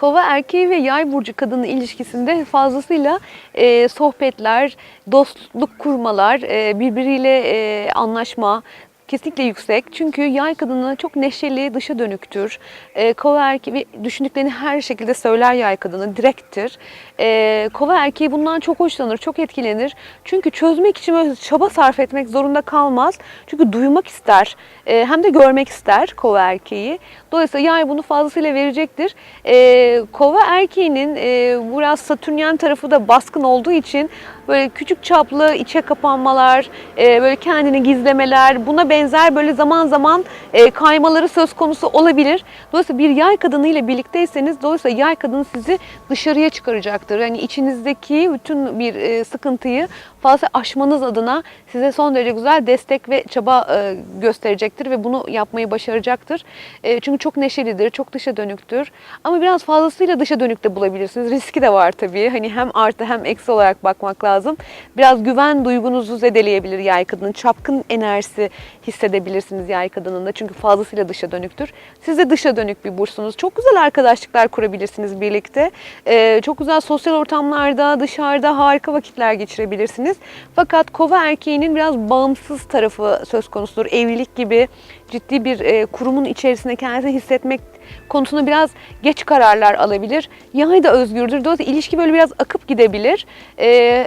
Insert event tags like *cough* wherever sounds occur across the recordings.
Kova erkeği ve yay burcu kadını ilişkisinde fazlasıyla e, sohbetler, dostluk kurmalar, e, birbiriyle e, anlaşma kesinlikle yüksek. Çünkü yay kadını çok neşeli, dışa dönüktür. E, kova erkeği düşündüklerini her şekilde söyler yay kadını, direkttir. E, kova erkeği bundan çok hoşlanır, çok etkilenir. Çünkü çözmek için böyle çaba sarf etmek zorunda kalmaz. Çünkü duymak ister, e, hem de görmek ister kova erkeği. Dolayısıyla yay bunu fazlasıyla verecektir. E, kova erkeğinin e, biraz satürnyen tarafı da baskın olduğu için böyle küçük çaplı içe kapanmalar, e, böyle kendini gizlemeler, buna benzer böyle zaman zaman e, kaymaları söz konusu olabilir. Dolayısıyla bir yay kadını ile birlikteyseniz dolayısıyla yay kadını sizi dışarıya çıkaracaktır. Yani içinizdeki bütün bir e, sıkıntıyı fazla aşmanız adına size son derece güzel destek ve çaba e, gösterecektir ve bunu yapmayı başaracaktır. E, çünkü çok neşelidir, çok dışa dönüktür. Ama biraz fazlasıyla dışa dönük de bulabilirsiniz. *laughs* Riski de var tabii. Hani hem artı hem eksi olarak bakmak lazım. Biraz güven duygunuzu zedeleyebilir yay kadının. Çapkın enerjisi hissedebilirsiniz yay kadınında. Çünkü fazlasıyla dışa dönüktür. Siz de dışa dönük bir bursunuz. Çok güzel arkadaşlıklar kurabilirsiniz birlikte. E, çok güzel sosyal ortamlarda, dışarıda harika vakitler geçirebilirsiniz. Fakat kova erkeğinin biraz bağımsız tarafı söz konusudur. Evlilik gibi ciddi bir e, kurumun içerisinde kendisini hissetmek konusunda biraz geç kararlar alabilir. Yay da özgürdür. Dolayısıyla ilişki böyle biraz akıp gidebilir. E,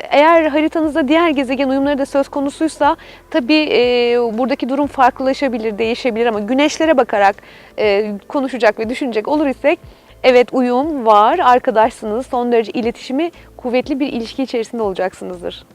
eğer haritanızda diğer gezegen uyumları da söz konusuysa tabii e, buradaki durum farklılaşabilir, değişebilir ama güneşlere bakarak e, konuşacak ve düşünecek olur isek Evet uyum var, arkadaşsınız, son derece iletişimi kuvvetli bir ilişki içerisinde olacaksınızdır.